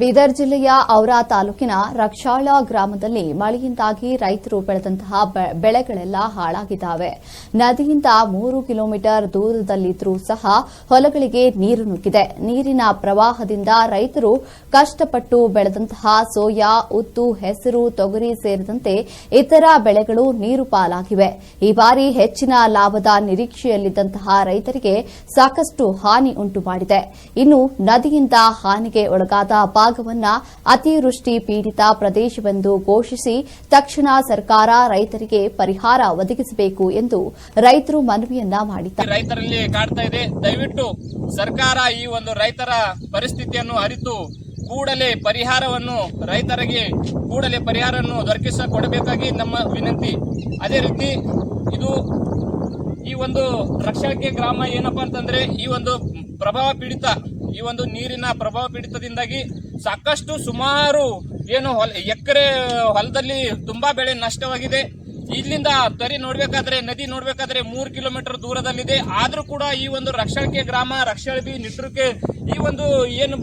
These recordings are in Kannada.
ಬೀದರ್ ಜಿಲ್ಲೆಯ ಔರಾ ತಾಲೂಕಿನ ರಕ್ಷಾಳ ಗ್ರಾಮದಲ್ಲಿ ಮಳೆಯಿಂದಾಗಿ ರೈತರು ಬೆಳೆದಂತಹ ಬೆಳೆಗಳೆಲ್ಲ ಹಾಳಾಗಿದ್ದಾವೆ. ನದಿಯಿಂದ ಮೂರು ಕಿಲೋಮೀಟರ್ ದೂರದಲ್ಲಿದ್ದರೂ ಸಹ ಹೊಲಗಳಿಗೆ ನೀರು ನುಗ್ಗಿದೆ. ನೀರಿನ ಪ್ರವಾಹದಿಂದ ರೈತರು ಕಷ್ಟಪಟ್ಟು ಬೆಳೆದಂತಹ ಸೋಯಾ, ಉದ್ದು, ಹೆಸರು, ತೊಗರಿ ಸೇರಿದಂತೆ ಇತರ ಬೆಳೆಗಳು ನೀರು ಪಾಲಾಗಿವೆ. ಈ ಬಾರಿ ಹೆಚ್ಚಿನ ಲಾಭದ ನಿರೀಕ್ಷೆಯಲ್ಲಿದ್ದಂತಹ ರೈತರಿಗೆ ಸಾಕಷ್ಟು ಹಾನಿ ಉಂಟು ಮಾಡಿದೆ ಇನ್ನು ನದಿಯಿಂದ ಹಾನಿಗೆ ಒಳಗಾದ ಭಾಗವನ್ನ ಅತಿವೃಷ್ಟಿ ಪೀಡಿತ ಪ್ರದೇಶವೆಂದು ಘೋಷಿಸಿ ತಕ್ಷಣ ಸರ್ಕಾರ ರೈತರಿಗೆ ಪರಿಹಾರ ಒದಗಿಸಬೇಕು ಎಂದು ರೈತರು ಮನವಿಯನ್ನ ಮಾಡಿದ್ದಾರೆ. ರೈತರಲ್ಲಿ ಕಾಡ್ತಾ ಇದೆ. ದಯವಿಟ್ಟು ಸರ್ಕಾರ ಈ ಒಂದು ರೈತರ ಪರಿಸ್ಥಿತಿಯನ್ನು ಅರಿತು ಕೂಡಲೇ ಪರಿಹಾರವನ್ನು ರೈತರಿಗೆ ಕೂಡಲೇ ಪರಿಹಾರವನ್ನು ದೊರಕಿಸ ಕೊಡಬೇಕಾಗಿ ನಮ್ಮ ವಿನಂತಿ. ಅದೇ ರೀತಿ ಇದು ಈ ಒಂದು ರಕ್ಷಣಕ್ಕೆ ಗ್ರಾಮ ಏನಪ್ಪಾ ಅಂತಂದ್ರೆ ಈ ಒಂದು ಪ್ರಭಾವ ಪೀಡಿತ, ಈ ಒಂದು ನೀರಿನ ಪ್ರಭಾವ ಪೀಡಿತದಿಂದಾಗಿ ಸಾಕಷ್ಟು ಸುಮಾರು ಏನು ಹೊಲ ಎಕರೆ ಹೊಲದಲ್ಲಿ ತುಂಬಾ ಬೆಳೆ ನಷ್ಟವಾಗಿದೆ. ಇಲ್ಲಿಂದ ತರಿ ನೋಡ್ಬೇಕಾದ್ರೆ, ನದಿ ನೋಡ್ಬೇಕಾದ್ರೆ ಮೂರು ಕಿಲೋಮೀಟರ್ ದೂರದಲ್ಲಿದೆ. ಆದರೂ ಕೂಡ ಈ ಒಂದು ರಕ್ಷಣಕ್ಕೆ ಗ್ರಾಮ ರಕ್ಷಳಬಿ ನಿಟ್ರುಕೆ ಈ ಒಂದು ಏನು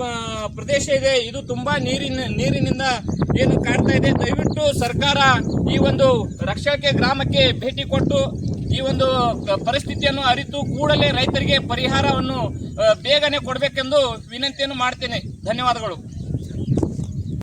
ಪ್ರದೇಶ ಇದೆ. ಇದು ತುಂಬಾ ನೀರಿನ, ನೀರಿನಿಂದ ಏನು ಕಾಡ್ತಾ ಇದೆ. ದಯವಿಟ್ಟು ಸರ್ಕಾರ ಈ ಒಂದು ರಕ್ಷಣಕ್ಕೆ ಗ್ರಾಮಕ್ಕೆ ಭೇಟಿ ಕೊಟ್ಟು ಈ ಒಂದು ಪರಿಸ್ಥಿತಿಯನ್ನು ಅರಿತು ಕೂಡಲೇ ರೈತರಿಗೆ ಪರಿಹಾರವನ್ನು ಬೇಗನೆ ಕೊಡಬೇಕೆಂದು ವಿನಂತಿಯನ್ನು ಮಾಡ್ತೇನೆ. ಧನ್ಯವಾದಗಳು.